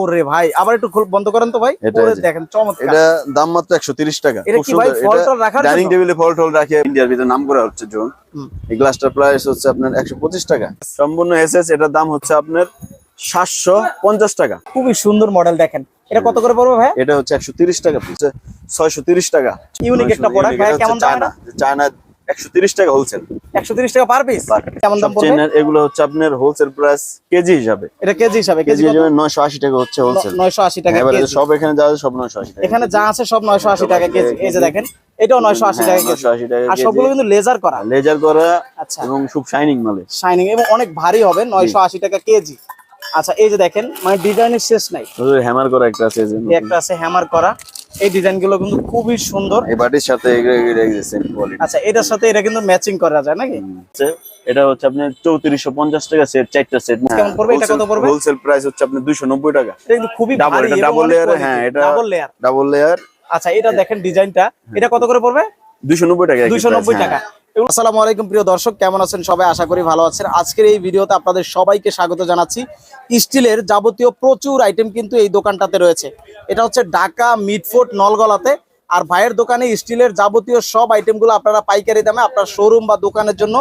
ওরে ভাই আবার একটু বন্ধ করেন তো ভাই। দেখেন চমৎকার। এটা দাম মাত্র একশো তিরিশ টাকা। এটা কি ভাই রাখার ডাইনিং টেবিলে ফল টল রাখে ইন্ডিয়ার ভিতরে নাম করা হচ্ছে জোন এই গ্লাসটার প্রাইস হচ্ছে আপনার একশো পঁচিশ টাকা। সম্পূর্ণ এসএস এটার দাম হচ্ছে আপনার সাতশো পঞ্চাশ টাকা। খুবই সুন্দর মডেল দেখেন। এটা কত করে পড়বে ভাই? এটা হচ্ছে একশো তিরিশ টাকা ছয়শো তিরিশ টাকা। ইউনিক একটা প্রোডাক্ট ভাই কেমন দাম চায়না চায়না একশো তিরিশ টাকা হোলসেল একশো তিরিশ টাকা পার পিস কেমন দাম পড়বে? চেনের এগুলো হচ্ছে আপনার হোলসেল প্রাইস কেজি হিসাবে। এটা কেজি হিসাবে কেজি হিসাবে নয়শো আশি টাকা হচ্ছে হোলসেল নয়শো আশি টাকা কেজি। সব এখানে যা আছে সব টাকা এখানে যা আছে সব নয়শো আশি টাকা কেজি। এই যে দেখেন এটাও নয়শো আশি টাকা কেজি। টাকা আর সবগুলো কিন্তু লেজার করা। লেজার করা আচ্ছা। এবং খুব শাইনিং মালে। শাইনিং এবং অনেক ভারী হবে নয়শো আশি টাকা কেজি। আচ্ছা এই যে দেখেন মানে ডিজাইনের শেষ নাই। হ্যামার করা একটা আছে একটা আছে হ্যামার করা। এই ডিজাইনগুলো কিন্তু খুবই সুন্দর। এই বাটির সাথে আচ্ছা এটার সাথে এটা কিন্তু ম্যাচিং করা যায় নাকি? এটা হচ্ছে আপনার চৌত্রিশশো পঞ্চাশ টাকা সেট চারটা সেট কেমন পড়বে? এটা কত পড়বে? হোলসেল প্রাইস হচ্ছে আপনার দুইশো নব্বই টাকা। এটা কিন্তু খুবই ডাবল এটা layer, quality। হ্যাঁ, এটা- ডাবল লেয়ার ডাবল লেয়ার আচ্ছা এটা দেখেন ডিজাইনটা এটা কত করে পড়বে? দুইশো নব্বই টাকা দুইশো নব্বই টাকা হ্যাঁ। আসসালামু আলাইকুম প্রিয় দর্শক, কেমন আছেন সবাই? আশা করি ভালো আছেন। আজকের এই ভিডিওতে আপনাদের সবাইকে স্বাগত জানাচ্ছি। স্টিলের যাবতীয় প্রচুর আইটেম কিন্তু এই দোকানটাতে রয়েছে। এটা হচ্ছে ঢাকা মিডফোর্ট নলগলাতে। আর ভাইয়ের দোকানে স্টিলের যাবতীয় সব আইটেমগুলো আপনারা পাইকারি দামে আপনার শোরুম বা দোকানের জন্য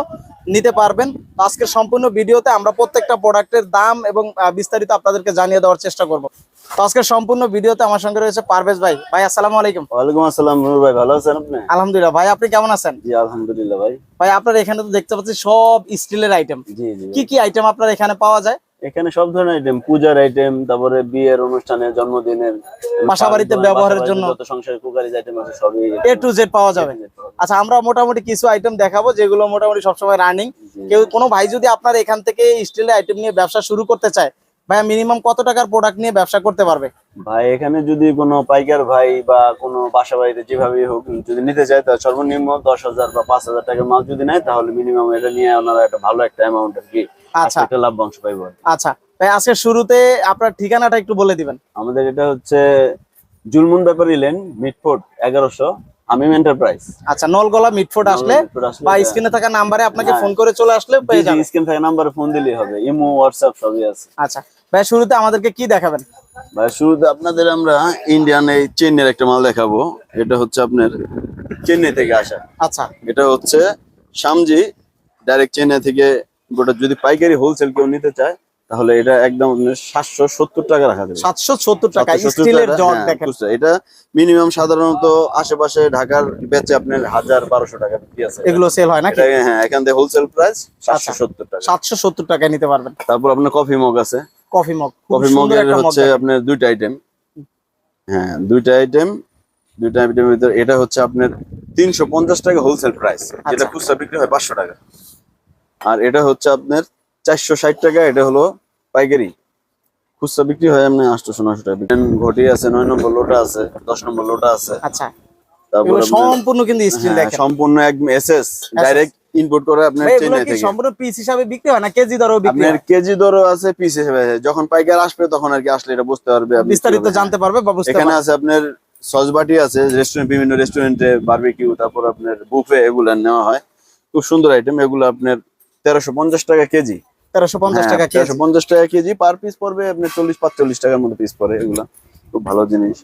নিতে পারবেন। আজকের সম্পূর্ণ ভিডিওতে আমরা প্রত্যেকটা প্রোডাক্টের দাম এবং বিস্তারিত আপনাদেরকে জানিয়ে দেওয়ার চেষ্টা করব। তো আজকের সম্পূর্ণ ভিডিওতে আমার সঙ্গে রয়েছে পারভেজ ভাই। ভাই আসসালামু আলাইকুম। ওয়ালাইকুম আসসালাম নূর ভাই ভালো আছেন আপনি? আলহামদুলিল্লাহ। ভাই আপনি কেমন আছেন? জি আলহামদুলিল্লাহ ভাই। ভাই আপনার এখানে তো দেখতে পাচ্ছি সব স্টিলের আইটেম জি জি কি কি আইটেম আপনার এখানে পাওয়া যায়? এখানে সব ধরনের আইটেম পূজার আইটেম তারপরে বিয়ের অনুষ্ঠানে জন্মদিনের বাসা বাড়িতে ব্যবহারের জন্য। যত সংসারের কুকারিজ আইটেম আছে সবই এ টু জেড পাওয়া যাবে। আচ্ছা আমরা মোটামুটি কিছু আইটেম দেখাবো যেগুলো মোটামুটি সবসময় রানিং কেউ কোনো ভাই যদি আপনার এখান থেকে স্টিলের আইটেম নিয়ে ব্যবসা শুরু করতে চায় ভাই মিনিমাম কত টাকার প্রোডাক্ট নিয়ে ব্যবসা করতে পারবে? ভাই এখানে যদি কোনো পাইকার ভাই বা কোনো বাসা বাড়িতে যেভাবে হোক যদি নিতে চায় তাহলে সর্বনিম্ন দশ হাজার বা পাঁচ হাজার টাকার মাল যদি নেয় তাহলে মিনিমাম এটা নিয়ে ওনারা একটা ভালো একটা অ্যামাউন্ট আর কি আচ্ছা। একটা লাভ্যাংশ পাইবো। আচ্ছা। ভাই আজকে শুরুতে আপনার ঠিকানাটা একটু বলে দিবেন। আমাদের এটা হচ্ছে জুলমুন ব্যাপারী লেন মিটফোর্ট এগারোশো আমিম এন্টারপ্রাইজ। আচ্ছা নলগলা মিটফোর্ট আসলে বা স্ক্রিনে থাকা নাম্বারে আপনাকে হ্যাঁ। ফোন করে চলে আসলে পেয়ে যাবেন। স্ক্রিন থেকে নাম্বারে ফোন দিলেই হবে। ইমো হোয়াটসঅ্যাপ সবই আছে। আচ্ছা। ভাই শুরুতে আমাদেরকে কি দেখাবেন? ভাই শুরুতে আপনাদের আমরা ইন্ডিয়ান এই চেন্নাইয়ের একটা মাল দেখাবো। এটা হচ্ছে আপনার চেন্নাই থেকে আসা। আচ্ছা। এটা হচ্ছে ডাইরেক্ট চেন্নাই থেকে গোটা যদি পাইকারি হোলসেল কেউ নিতে চায় তাহলে এটা একদম সাতশো সত্তর টাকা রাখা যাবে। সাতশো সত্তর টাকা স্টিলের টাকা, জগ হ্যাঁ, দেখেন। এটা মিনিমাম সাধারণত আশেপাশে ঢাকার বেচে আপনার হাজার বারোশো টাকা আছে। এগুলো সেল হয় নাকি? হ্যাঁ এখান থেকে হোলসেল প্রাইস সাতশো। সত্তর টাকা। সাতশো সত্তর টাকায় নিতে পারবেন। তারপর আপনার কফি মগ আছে। কফি মগ কফি মগের হচ্ছে আপনার দুইটা আইটেম হ্যাঁ দুইটা আইটেম দুইটা আইটেমের ভিতরে এটা হচ্ছে আপনার তিনশো পঞ্চাশ টাকা হোলসেল প্রাইস যেটা আচ্ছা। খুচরা বিক্রি হয় পাঁচশো টাকা। আর এটা হচ্ছে আপনার চারশো ষাট টাকা এটা হলো পাইকারি। খুচরা বিক্রি হয় আপনার আটশোশো নশো টাকা। ঘটি আছে নয় নম্বর লোটা আছে দশ নম্বর লোটা আছে। আচ্ছা। তারপর সম্পূর্ণ কিন্তু স্টিল হ্যাঁ, দেখেন। সম্পূর্ণ একদম এসএস ডাইরেক্ট ইনপুট করে আপনার থেকে। সম্পূর্ণ পিস হিসাবে বিক্রি হয় না? কেজি দরেও বিক্রি আপনার কেজি দরও আছে পিস হিসেবে। যখন পাইকার আসবে তখন আর কি আসলে এটা বুঝতে পারবে আপনি বিস্তারিত জানতে পারবে বা বুঝতে এখানে আছে আপনার সসবাটি আছে রেস্টুরেন্ট বিভিন্ন রেস্টুরেন্টে বারবিকিউ তারপর আপনার বুফে এগুলা নেওয়া হয়। খুব সুন্দর আইটেম এগুলো আপনার তেরোশো পঞ্চাশ টাকা কেজি। তেরোশো পঞ্চাশ টাকা কেজি। তেরোশো পঞ্চাশ টাকা কেজি পার পিস পড়বে আপনি চল্লিশ পাঁচচল্লিশ টাকার মতো পিস পড়ে এগুলা। খুব ভালো জিনিস।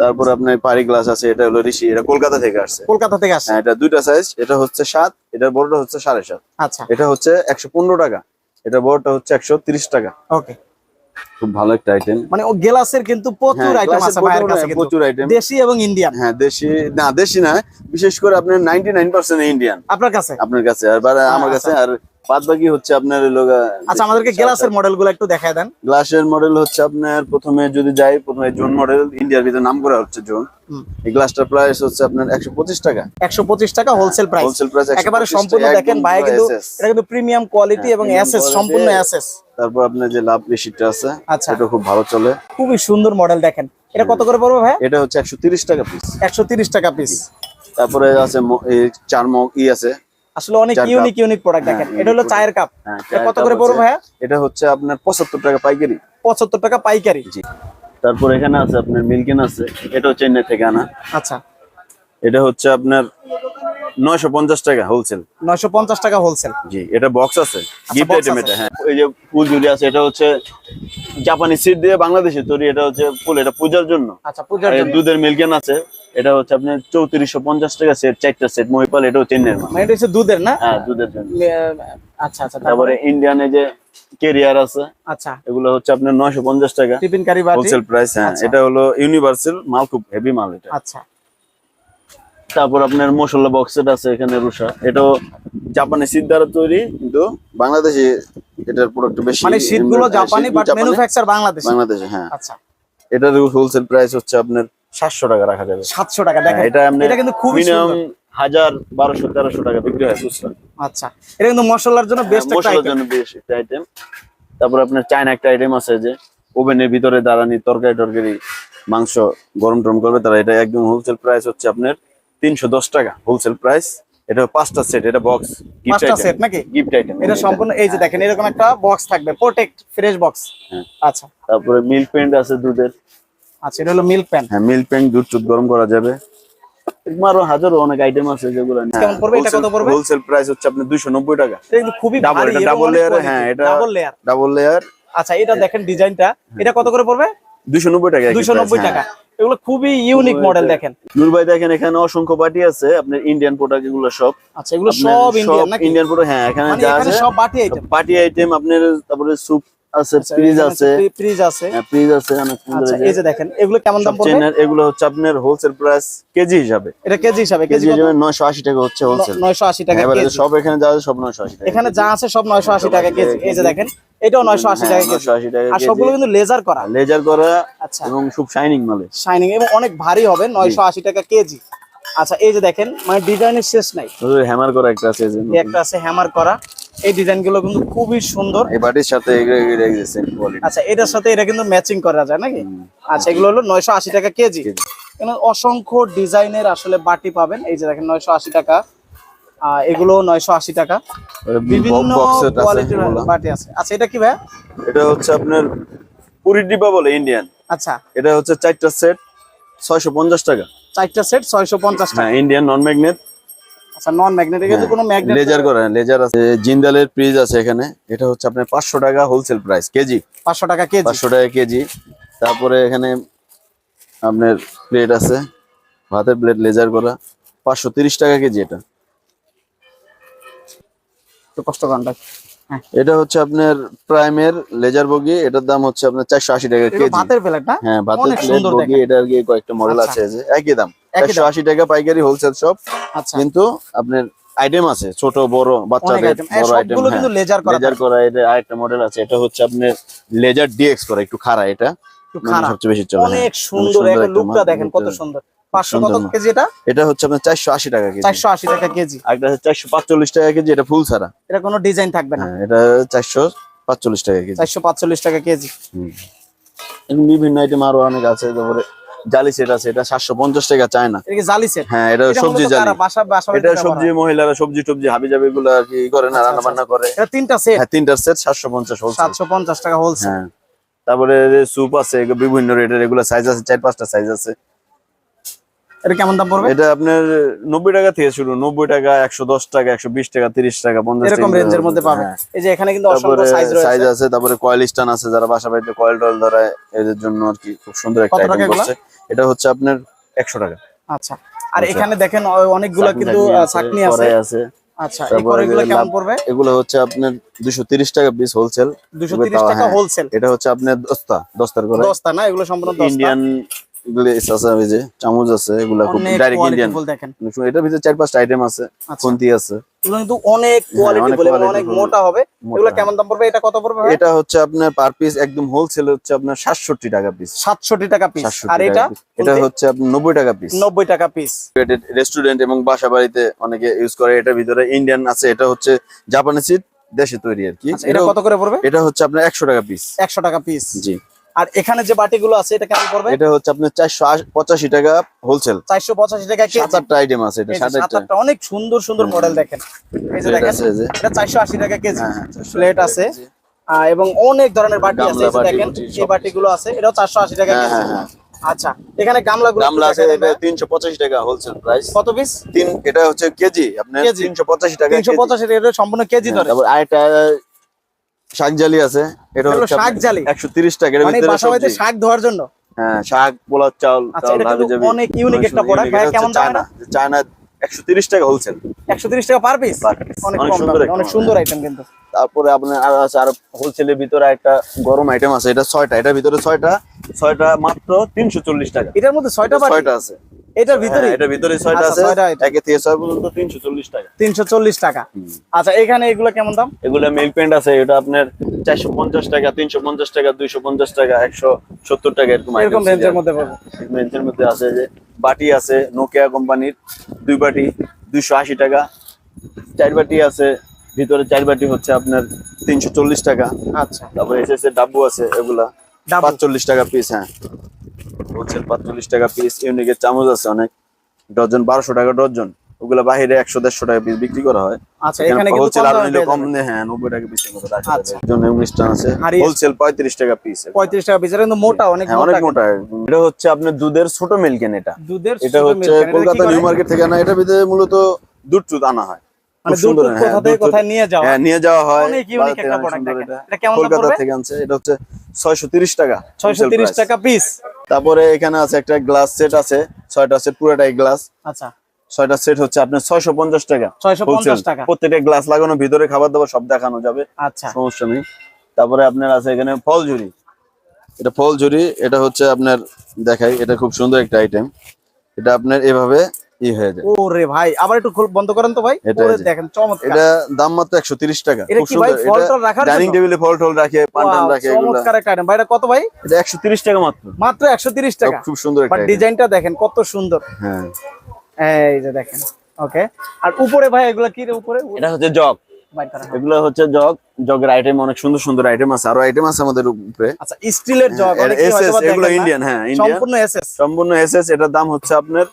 তারপর আপনার পারি গ্লাস আছে এটা হলো ঋষি এটা কলকাতা থেকে আসছে। কলকাতা থেকে আসে হ্যাঁ এটা দুইটা সাইজ এটা হচ্ছে সাত এটার বড়টা হচ্ছে সাড়ে সাত। আচ্ছা। এটা হচ্ছে একশো পনেরো টাকা এটা বড়টা হচ্ছে একশো তিরিশ টাকা। ওকে খুব ভালো একটা আইটেম মানে ও গেলাসের কিন্তু প্রচুর হ্যাঁ, আইটেম আছে ভাইয়ের কাছে কিন্তু। প্রচুর আইটেম দেশি এবং ইন্ডিয়ান হ্যাঁ দেশি না দেশি না বিশেষ করে আপনার নাইনটি নাইন পার্সেন্ট ইন্ডিয়ান আপনার কাছে? আপনার কাছে আর আমার কাছে আর বাদ বাকি হচ্ছে আপনার লোক আচ্ছা আমাদেরকে গেলাসের মডেলগুলো একটু দেখায় দেন। গ্লাসের মডেল হচ্ছে আপনার প্রথমে যদি যাই প্রথমে জোন মডেল ইন্ডিয়ার ভিতরে নাম করা হচ্ছে জোন। এই গ্লাসটার প্রাইস হচ্ছে আপনার একশো পঁচিশ টাকা। একশো পঁচিশ টাকা হোলসেল প্রাইস হোলসেল প্রাইস একেবারে সম্পূর্ণ দেখেন ভাই কিন্তু এটা কিন্তু প্রিমিয়াম কোয়ালিটি হ্যাঁ, এবং এসএস সম্পূর্ণ এসএস তারপর আপনার যে লাভ রিসিটটা আছে আচ্ছা। এটা খুব ভালো চলে। খুবই সুন্দর মডেল দেখেন। এটা কত করে পড়বে ভাই? এটা হচ্ছে একশো তিরিশ টাকা পিস একশো তিরিশ টাকা পিস তারপরে আছে চার মগ ই আছে। আসলে অনেক ইউনিক ইউনিক প্রোডাক্ট দেখেন। এটা হলো চায়ের কাপ হ্যাঁ, এটা কত করে পড়বে। ভাইয়া? এটা হচ্ছে আপনার পঁচাত্তর টাকা পাইকারি। পঁচাত্তর টাকা পাইকারি। জি। তারপর এখানে আছে আপনার মিল্কিন আছে। এটাও চেন্নাই থেকে আনা। আচ্ছা। এটা হচ্ছে আপনার নয়শো পঞ্চাশ টাকা হোলসেল নয়শো পঞ্চাশ টাকা হোলসেল জি এটা বক্স আছে। গিফট আইটেম এটা হ্যাঁ। এই যে ফুল ঝুলি আছে এটা হচ্ছে জাপানি সিট দিয়ে বাংলাদেশে তৈরি এটা হচ্ছে ফুল এটা পূজার জন্য। আচ্ছা পূজার জন্য। দুধের মিল্কেন আছে এটা হচ্ছে আপনার চৌত্রিশশো পঞ্চাশ টাকা সেট চারটা সেট মহিপাল এটাও চেন্নের মাল। মানে এটা হচ্ছে দুধের না? হ্যাঁ দুধের জন্য। আচ্ছা আচ্ছা তারপরে? ইন্ডিয়ানে যে কেরিয়ার আছে আচ্ছা। এগুলো হচ্ছে আপনার নয়শো পঞ্চাশ টাকা। টিফিন কারি বাটি? হোলসেল প্রাইস হ্যাঁ আচ্ছা। এটা হলো ইউনিভার্সাল মাল খুব হেভি মাল এটা। আচ্ছা। তারপর আপনার মশলা বক্সেট আছে এখানে রুষা এটাও জাপানি সিট দ্বারা তৈরি কিন্তু বাংলাদেশে এটার প্রোডাক্ট বেশি মানে শীতগুলো জাপানি বাট ম্যানুফ্যাকচার বাংলাদেশ বাংলাদেশে হ্যাঁ। আচ্ছা। এটার হোলসেল প্রাইস হচ্ছে আপনার সাতশো টাকা রাখা যাবে। সাতশো টাকা দেখেন এটা এটা কিন্তু খুবই মিনিমাম সুন্দর হাজার বারোশো তেরোশো টাকা বিক্রি হয় খুচরা আচ্ছা এটা কিন্তু মশলার জন্য বেস্ট একটা হ্যাঁ, মশলার জন্য বেশ একটা আইটেম তারপর আপনার চায়না একটা আইটেম আছে যে ওভেনের ভিতরে দাঁড়ানি তরকারি টরকারি মাংস গরম টরম করবে তারা এটা একদম হোলসেল প্রাইস হচ্ছে আপনার তিনশো দশ টাকা হোলসেল প্রাইস এটা পাঁচটা সেট এটা বক্স পাঁচটা সেট নাকি? গিফট আইটেম এটা সম্পূর্ণ এই যে দেখেন এরকম একটা বক্স থাকবে প্রোটেক্ট ফ্রেশ বক্স। আচ্ছা। তারপরে মিল্ক পেন্ট আছে দুধের। আচ্ছা এটা হলো মিল্ক প্যান হ্যাঁ মিল্ক পেন্ট দুধ টুধ গরম করা যাবে। আরও হাজারো অনেক আইটেম আছে যেগুলো কেমন পড়বে? এটা কত পড়বে? হোলসেল প্রাইস হচ্ছে দুইশো নব্বই টাকা। এটা কিন্তু খুবই ভারী এটা layer, quality। হ্যাঁ, এটা- double layer ডাবল লেয়ার আচ্ছা এটা দেখেন ডিজাইনটা এটা কত করে পড়বে? দুইশো নব্বই টাকা দুইশো নব্বই price, টাকা। হ্যাঁ। এগুলো খুবই ইউনিক মডেল দেখেন। নূর ভাই দেখেন এখানে অসংখ্য বাটি আছে। আপনার ইন্ডিয়ান প্রোডাক্ট এগুলো সব। আচ্ছা এগুলো সব ইন্ডিয়ান নাকি? ইন্ডিয়ান প্রোডাক্ট হ্যাঁ এখানে মানে যা আছে সব বাটি আইটেম পার্টি আইটেম আপনার তারপরে স্যুপ আছে ফ্রিজ আছে। ফ্রিজ আছে। ফ্রিজ আছে অনেক সুন্দর আচ্ছা এই যে দেখেন এগুলো কেমন দাম পড়বে? চেনের এগুলো হচ্ছে আপনার হোলসেল প্রাইস কেজি হিসাবে। এটা কেজি হিসাবে কেজি হিসাবে নয়শো আশি টাকা হচ্ছে হোলসেল নয়শো আশি টাকা এবারে কেজি। সব এখানে যা আছে সব নয়শো আশি টাকা এখানে যা আছে সব নয়শো আশি টাকা কেজি। এই যে দেখেন এটাও নয়শো আশি টাকা কেজি। আর সবগুলো কিন্তু লেজার করা। লেজার করা আচ্ছা। এবং খুব শাইনিং মালে। শাইনিং এবং অনেক ভারী হবে নয়শো আশি টাকা কেজি। আচ্ছা এই যে দেখেন মানে ডিজাইনের শেষ নাই। হ্যামার করা একটা আছে একটা আছে হ্যামার করা। এই ডিজাইনগুলো কিন্তু খুবই সুন্দর। এই বাটির সাথে আচ্ছা এটার সাথে এটা কিন্তু ম্যাচিং করা যায় নাকি? আচ্ছা এগুলো হলো নয়শো আশি টাকা কেজি। অসংখ্য ডিজাইনের আসলে বাটি পাবেন। এই যে দেখেন নয়শো আশি টাকা। এগুলো নয়শো আশি টাকা। বিভিন্ন কোয়ালিটির বাটি আছে। আচ্ছা এটা কি ভাই এটা হচ্ছে আপনার পুরি ডিব্বা বলে ইন্ডিয়ান আচ্ছা। এটা হচ্ছে চারটা সেট ছয়শো পঞ্চাশ টাকা। চারটা সেট ছয়শো পঞ্চাশ টাকা। ইন্ডিয়ান নন ম্যাগনেট আচ্ছা নন ম্যাগনেটিক কিন্তু কোনো ম্যাগনেট লেজার করা লেজার আছে। জিন্দালের প্রিজ আছে এখানে। এটা হচ্ছে আপনার পাঁচশো টাকা হোলসেল প্রাইস কেজি। পাঁচশো টাকা কেজি। টাকা কেজি। তারপরে এখানে আপনার প্লেট আছে। ভাতের প্লেট লেজার করা। পাঁচশো তিরিশ টাকা কেজি এটা। একটু কষ্ট করেন ভাই। হ্যাঁ। এটা হচ্ছে আপনার প্রাইমের লেজার বগি এটার দাম হচ্ছে আপনার চারশো আশি টাকা কেজি। ভাতের প্লেট না? হ্যাঁ ভাতের প্লেট বগি দেখেন। এটা কি কয়েকটা মডেল আচ্ছা। আছে এই যে একই দাম। একশো আশি টাকা পাইকারি হোলসেল শপ আচ্ছা। কিন্তু আপনার আইটেম আছে ছোট বড় বাচ্চাদের বড় আইটেম সবগুলো কিন্তু লেজার করা লেজার করা এটা আরেকটা মডেল আছে এটা হচ্ছে আপনার লেজার ডিএক্স করা একটু খাড়া এটা। একটু মানে খারাপ সবচেয়ে বেশি চলে হ্যাঁ। অনেক সুন্দর সুন্দর লুকটা দেখেন কত সুন্দর। পাঁচশো কত কেজি এটা? এটা হচ্ছে আপনার চারশো আশি টাকা কেজি। টাকা টাকা এটা ফুল ছাড়া। এটা কোনো ডিজাইন থাকবে না? হ্যাঁ এটা চারশো পাঁচচল্লিশ টাকা কেজি। টাকা কেজি। বিভিন্ন আইটেম আরও অনেক আছে তারপরে জালি সেট আছে এটা সাতশো পঞ্চাশ টাকা চায় না। এটা জালি সেট হ্যাঁ এটা সবজি জালি। এটা সবজি মহিলারা সবজি টবজি হাবি জাবি গুলো আর কি করে না আচ্ছা, রান্না বান্না করে। এটা তিনটা সেট হ্যাঁ তিনটার সেট সাতশো পঞ্চাশ হোলসেল সাতশো পঞ্চাশ টাকা হোলসেল হ্যাঁ। তারপরে স্যুপ আছে বিভিন্ন রেটের এগুলো সাইজ আছে চার পাঁচটা সাইজ আছে। এটা কেমন দাম পড়বে? এটা আপনার নব্বই টাকা থেকে শুরু নব্বই টাকা একশো দশ টাকা একশো বিশ টাকা তিরিশ টাকা এরকম রেঞ্জের মধ্যে পাবে হ্যাঁ। এই যে এখানে কিন্তু অসংখ্য সাইজ সাইজ আছে তারপরে কয়েল স্টান আছে যারা বাসা বাড়িতে কয়েল টয়েল ধরায় এদের জন্য আর কি খুব সুন্দর একটা আইটেম? করছে এটা হচ্ছে আপনার একশো টাকা। আচ্ছা। আর আচ্ছা। এখানে দেখেন অনেকগুলা কিন্তু আহ, আছে, আচ্ছা এই কড়াইগুলো কেমন পড়বে? এগুলো হচ্ছে আপনার দুশো তিরিশ টাকা পিস হোলসেল দুশো তিরিশ টাকা হোলসেল এটা হচ্ছে আপনার দস্তা দস্তার করে না এগুলো সম্পূর্ণ ইন্ডিয়ান গ্লেস আছে ওই যে চামচ আছে এগুলা খুব ডাইরেক্ট ইন্ডিয়ান দেখেন। এটার ভিতরে চার পাঁচটা আইটেম আছে আচ্ছা। খুন্তি আছে। এগুলো কিন্তু অনেক অনেক মোটা হবে। এগুলো কেমন দাম পড়বে? এটা কত পড়বে এটা হচ্ছে আপনার পার পিস একদম হোলসেল হচ্ছে আপনার সাতষট্টি টাকা পিস 67 টাকা পিস আর এটা এটা হচ্ছে আপনার নব্বই টাকা পিস 90 টাকা পিস রেস্টুরেন্ট এবং বাসা বাড়িতে অনেকে ইউজ করে এটার ভিতরে ইন্ডিয়ান আছে এটা হচ্ছে জাপানি সিট দেশে তৈরি আর কি। আচ্ছা এটা কত করে পড়বে? এটা হচ্ছে আপনার একশো টাকা পিস 100 টাকা পিস জি। আর এখানে যে বাটিগুলো আছে এটা কেমন পড়বে এটা হচ্ছে আপনার চারশো পঁচাশি টাকা হোলসেল 485 টাকা সাত আটটা আইটেম আছে এটা সাত আটটা। অনেক সুন্দর সুন্দর মডেল দেখেন। এই যে দেখেন এটা 480 টাকা কেজি। হ্যাঁ, হ্যাঁ, 480 প্লেট আছে। এবং অনেক ধরনের বাটি আছে দেখেন এই বাটিগুলো আছে এটাও 480 টাকা হ্যাঁ কেজি। হ্যাঁ হ্যাঁ। আচ্ছা এখানে গামলাগুলো গামলা আছে এটা ভাইয়া। তিনশো পঁচাশি টাকা হোলসেল প্রাইস কত পিস তিন এটা হচ্ছে কেজি আপনার কেজি। তিনশো পঁচাশি টাকা তিনশো কেজি। পঁচাশি এটা সম্পূর্ণ কেজি হ্যাঁ, ধরে। তারপর আরেকটা শাকজালি আছে এটা হচ্ছে শাকজালি? একশো তিরিশ টাকা এর ভিতরে সবজি। শাক ধোয়ার জন্য। হ্যাঁ শাক আচ্ছা, চাউল এটা ভাবে যাবে অনেক unique একটা product। ভাইয়া, কেমন দাম চায়না চায়না একশো তিরিশ টাকা হোলসেল একশো তিরিশ টাকা পার পিস অনেক সুন্দর অনেক সুন্দর। আইটেম কিন্তু। তারপরে আপনার আর আছে আর হোলসেলের ভিতরে একটা গরম আইটেম আছে এটা ছয়টা এটার ভিতরে ছয়টা ছয়টা মাত্র তিনশো চল্লিশ টাকা। এটার মধ্যে ছয়টা পার ছয়টা আছে। এটার ভিতরে হ্যাঁ, এটার ভিতরে ছয়টা আচ্ছা, আছে। ছয়টা item। একে থেকে ছয় পর্যন্ত তিনশো চল্লিশ টাকা। তিনশো চল্লিশ টাকা। আচ্ছা এখানে এগুলো কেমন দাম? এগুলো মিল্ক প্যান্ট আছে এটা আপনার চারশো পঞ্চাশ টাকা তিনশো পঞ্চাশ টাকা দুইশো পঞ্চাশ টাকা একশো সত্তর টাকা এরকম এরকম রেঞ্জের মধ্যে পড়বে রেঞ্জের মধ্যে আছে যে বাটি আছে নোকিয়া কোম্পানির দুই বাটি দুইশো আশি টাকা। চার বাটি আছে ভিতরে চার বাটি হচ্ছে আপনার তিনশো চল্লিশ টাকা। আচ্ছা। তারপরে এসে ডাব্বু আছে এগুলা ডাব্বু। পাঁচচল্লিশ টাকা পিস হ্যাঁ। হোলসেল পাঁচচল্লিশ টাকা পিস ইউনিকের চামচ আছে অনেক। ডজন বারোশো টাকা ডজন। ওগুলা বাইরে একশো দেড়শো টাকা পিস বিক্রি করা হয়। হোলসেল কম নিলে কম যাবেন। নব্বই টাকা পিসের মতো রাখা। যাবে। জন্য মিষ্টান আছে। হোলসেল পঁয়ত্রিশ টাকা পিস পঁয়ত্রিশ টাকা পিস এটা কিন্তু মোটা অনেক অনেক মোটা। মোটা। এটা হচ্ছে আপনার দুধের ছোট মিল্কেন এটা। দুধের এটা হচ্ছে কলকাতা নিউ মার্কেট থেকে আনা। এটা ভিতরে মূলত দুধ টুধ আনা হয়। নিয়ে যাওয়া হ্যাঁ কলকাতা থেকে আনছে। এটা হচ্ছে ছয়শো তিরিশ টাকা। ছয়শো তিরিশ টাকা পিস তারপরে এখানে আছে একটা গ্লাস সেট আছে ছয়টা সেট পুরোটাই গ্লাস। আচ্ছা। ছয়টা সেট হচ্ছে আপনার ছয়শো পঞ্চাশ টাকা। 650 wholesale। টাকা। প্রত্যেকটা গ্লাস লাগানো ভিতরে খাবার দাবার সব দেখানো যাবে। আচ্ছা। সমস্যা নেই। তারপরে আপনার আছে এখানে ফল ঝুরি এটা ফল ঝুরি এটা হচ্ছে আপনার দেখাই এটা খুব সুন্দর একটা আইটেম এটা আপনার এভাবে ই হয়ে যায়। ওরে ভাই আবার একটু বন্ধ করেন তো ভাই। ওরে দেখেন চমৎকার। এটা দাম মাত্র একশো তিরিশ টাকা। এটা কি ভাই, ফল টল রাখার ডাইনিং টেবিলে ফল টল রাখে পান টান রাখে এগুলা। চমৎকার একটা আইটেম ভাই এটা কত ভাই? এটা টাকা মাত্র। মাত্র একশো তিরিশ টাকা। খুব সুন্দর একটা বাট ডিজাইনটা দেখেন কত সুন্দর। হ্যাঁ। এই যে দেখেন ওকে আর উপরে ভাই এগুলো কি রে উপরে? এটা হচ্ছে জগ। এগুলো হচ্ছে জগ। জগের আইটেম অনেক সুন্দর সুন্দর আইটেম আছে। আরও আইটেম আছে আমাদের উপরে। আচ্ছা স্টিলের জগ হ্যাঁ, এগুলো ইন্ডিয়ান হ্যাঁ সম্পূর্ণ এসএস সম্পূর্ণ এসএস এটার দাম হচ্ছে আপনার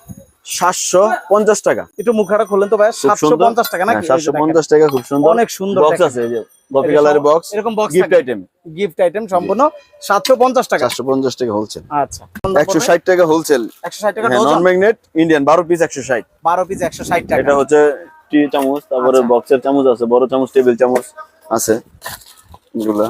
সাতশো পঞ্চাশ টাকা। একটু মুখাটা খুললেন তো ভাই সাতশো পঞ্চাশ টাকা নাকি? সাতশো পঞ্চাশ টাকা খুব সুন্দর। অনেক সুন্দর বক্স আছে এই যে কপি কালারের বক্স এরকম box gift item gift item সম্পূর্ণ সাতশো পঞ্চাশ টাকা। চারশো পঞ্চাশ টাকা হোলসেল আচ্ছা একশো ষাট টাকা হোলসেল একশো ষাট টাকা নন ম্যাগনেট ইন্ডিয়ান বারো পিস একশো ষাট। বারো পিস একশো ষাট টাকা। এটা হচ্ছে টি চামচ তারপরে আচ্ছা। বক্সের চামচ আছে বড় চামচ টেবিল চামচ আছে। এগুলা।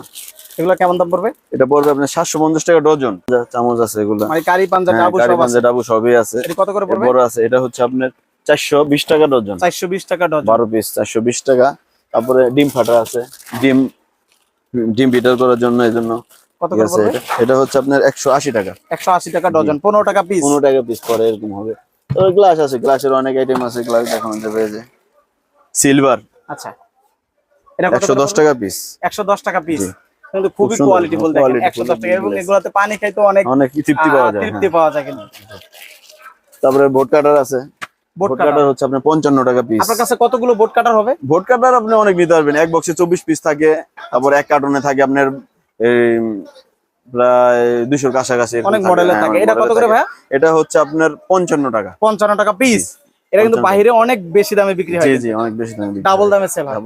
এগুলো কেমন দাম পড়বে? এটা পড়বে আপনার সাতশো পঞ্চাশ টাকা ডজন। চামচ আছে এগুলা। মানে কারি পাঞ্জা হ্যাঁ, ডাবু কারি সব আছে। পাঞ্জা ডাবু সবই আছে। এটা কত করে পড়বে? বড় আছে এটা হচ্ছে আপনার চারশো বিশ টাকা ডজন। চারশো বিশ টাকা ডজন। বারো পিস চারশো বিশ টাকা। তারপরে ডিম ফাটা আছে। ডিম ডিম বিটার করার জন্য এই জন্য। কত করে পড়বে? এটা হচ্ছে আপনার একশো আশি টাকা। একশো আশি টাকা ডজন পনেরো টাকা পিস পনেরো টাকা পিস পরে এরকম হবে। তবে গ্লাস আছে গ্লাসের অনেক আইটেম আছে গ্লাস দেখানো যাবে যে। সিলভার আচ্ছা। এটা একশো দশ টাকা পিস একশো দশ টাকা পিস কিন্তু খুবই কোয়ালিটি quality একশো দশ টাকা। এবং এগুলাতে পানি খাইতে অনেক অনেক তৃপ্তি পাওয়া যায় তৃপ্তি হ্যাঁ। পাওয়া যায় কিন্তু। তারপরে ভোট কাটার আছে। বোট কাটার কাটার। হচ্ছে আপনার পঞ্চান্ন টাকা পিস আপনার কাছে কতগুলো বোট কাটার হবে? কাটার আপনি অনেক নিতে পারবেন। এক বক্সে চব্বিশ পিস থাকে তারপর এক কার্টনে থাকে আপনার প্রায় দুইশোর কাছাকাছি অনেক থাকে। মডেলের হ্যাঁ, থাকে। এটা কত করে থাকে। এটা হচ্ছে আপনার পঞ্চান্ন টাকা। পঞ্চান্ন টাকা পিস এটা কিন্তু বাইরে অনেক বেশি দামে বিক্রি হয়। জি জি অনেক বেশি দাম ডাবল দামে সেল হয়।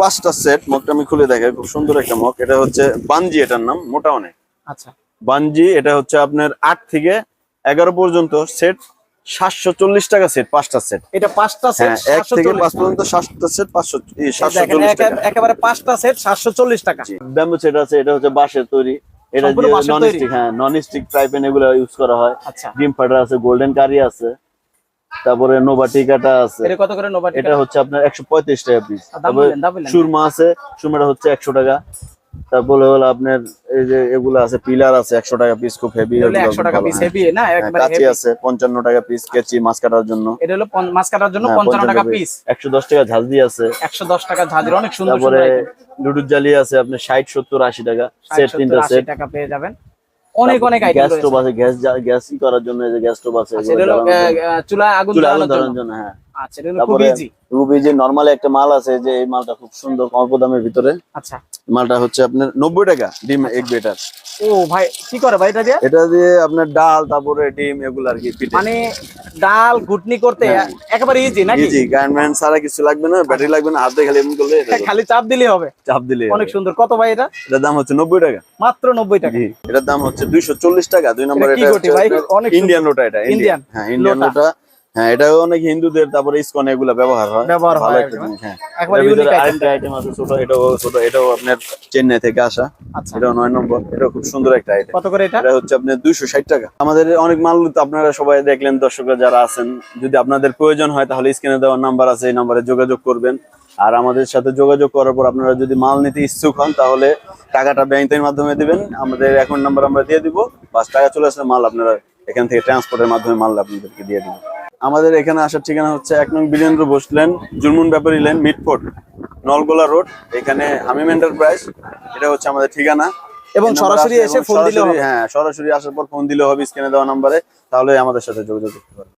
পাঁচটা সেট মগটা আমি খুলে দেখাই। খুব সুন্দর একটা মগ এটা হচ্ছে বানজি এটার নাম মোটা অনেক। আচ্ছা। বানজি এটা হচ্ছে আপনার আট থেকে এগারো পর্যন্ত সেট সাতশো চল্লিশ টাকা সেট পাঁচটা সেট এটা পাঁচটা সেট হ্যাঁ এক থেকে পাঁচ পর্যন্ত সাতটা সেট পাঁচশো এই, সাতশো চল্লিশ টাকা। একেবারে পাঁচটা সেট সাতশো চল্লিশ টাকা। ব্যাম্বু সেট আছে এটা হচ্ছে বাঁশের তৈরি। এটা নন স্টিক হ্যাঁ নন স্টিক ফ্রাই এগুলো ইউজ করা হয়। আচ্ছা। ডিম ফাটার আছে গোল্ডেন কারি আছে। তারপরে নোভা টিকাটা আছে। এটা কত করে নোভা এটা হচ্ছে আপনার একশো পঁয়ত্রিশ টাকা পিস তারপরে সুরমা আছে সুরমাটা হচ্ছে একশো টাকা। তারপরে হলো আপনার এই যে এগুলো আছে পিলার আছে একশো টাকা পিস খুব হেভি হলো একশো টাকা পিস হেভি না? একবারে কাঁচি হেভি আছে পঞ্চান্ন টাকা পিস কেচি মাছ কাটার জন্য। এটা হলো মাছ কাটার জন্য হ্যাঁ, পঞ্চান্ন টাকা পিস একশো দশ টাকা ঝালদি আছে। একশো দশ টাকা ঝাঁঝির অনেক সুন্দর তারপরে। লুডুর জালি আছে আপনার ষাট সত্তর আশি টাকা। সেট 70, তিনটা 80 সেট টাকা পেয়ে যাবেন। অনেক অনেক গ্যাস স্টোভ আছে গ্যাস গ্যাস ই করার জন্য এই যে গ্যাস স্টোভ আছে আচ্ছা চুলা আগুন জ্বালানোর জন্য। হ্যাঁ। আচ্ছা এটা খুব ইজি রুবি যে নর্মাল একটা মাল আছে যে এই মালটা খুব সুন্দর অল্প দামের ভিতরে আচ্ছা। মালটা হচ্ছে আপনার নব্বই টাকা ডিম এক বেটার। ও ভাই কি করে ভাই এটা দিয়ে? এটা দিয়ে আপনার ডাল তারপরে ডিম এগুলো আর কি মানে ডাল ঘুটনি করতে হ্যাঁ। একেবারে ইজি নাকি? ইজি গার্মেন্ট ছাড়া কিছু লাগবে না ব্যাটারি লাগবে না হাতে খালি এমন করলে এটা খালি চাপ দিলেই হবে। চাপ দিলে অনেক সুন্দর। কত ভাই এটা? এটার দাম হচ্ছে নব্বই টাকা। মাত্র নব্বই টাকা। জি এটার দাম হচ্ছে দুইশো চল্লিশ টাকা দুই নম্বর এটা কি এটা ভাই? অনেক ইন্ডিয়ান লোটা এটা ইন্ডিয়ান হ্যাঁ ইন্ডিয়ান লোটা। হ্যাঁ এটাও অনেক হিন্দুদের তারপরে ইসকন এগুলা ব্যবহার হয়। ব্যবহার হয় একটা জিনিস হ্যাঁ। আরেকটা আইটেম আছে ছোট এটাও ছোট এটাও আপনার চেন্নাই থেকে আসা। আচ্ছা। নয় নম্বর খুব সুন্দর একটা আইটেম কত করে এটা? এটা হচ্ছে আপনার দুইশো ষাট টাকা। আমাদের অনেক মাল আপনারা সবাই দেখলেন দর্শকরা যারা আছেন যদি আপনাদের প্রয়োজন হয় তাহলে স্ক্রিনে দেওয়ার নাম্বার আছে এই নাম্বারে যোগাযোগ করবেন। আর আমাদের সাথে যোগাযোগ করার পর আপনারা যদি মাল নিতে ইচ্ছুক হন তাহলে টাকাটা ব্যাংকের মাধ্যমে দিবেন। আমাদের অ্যাকাউন্ট নাম্বার আমরা দিয়ে দিব। টাকা চলে আসলে মাল আপনারা এখান থেকে ট্রান্সপোর্টের মাধ্যমে মাল আপনাদেরকে দিয়ে দিব আমাদের এখানে আসার ঠিকানা হচ্ছে এক নং Birendra Bose lane Julmun Bepari lane Mitford Nalgola road এখানে হামিম এন্টারপ্রাইজ এটা হচ্ছে আমাদের ঠিকানা। এবং সরাসরি এসে ফোন দিলে হ্যাঁ সরাসরি আসার পর ফোন দিলে হবে স্ক্রিনে দেওয়া নাম্বারে তাহলে আমাদের সাথে যোগাযোগ করতে পারবে।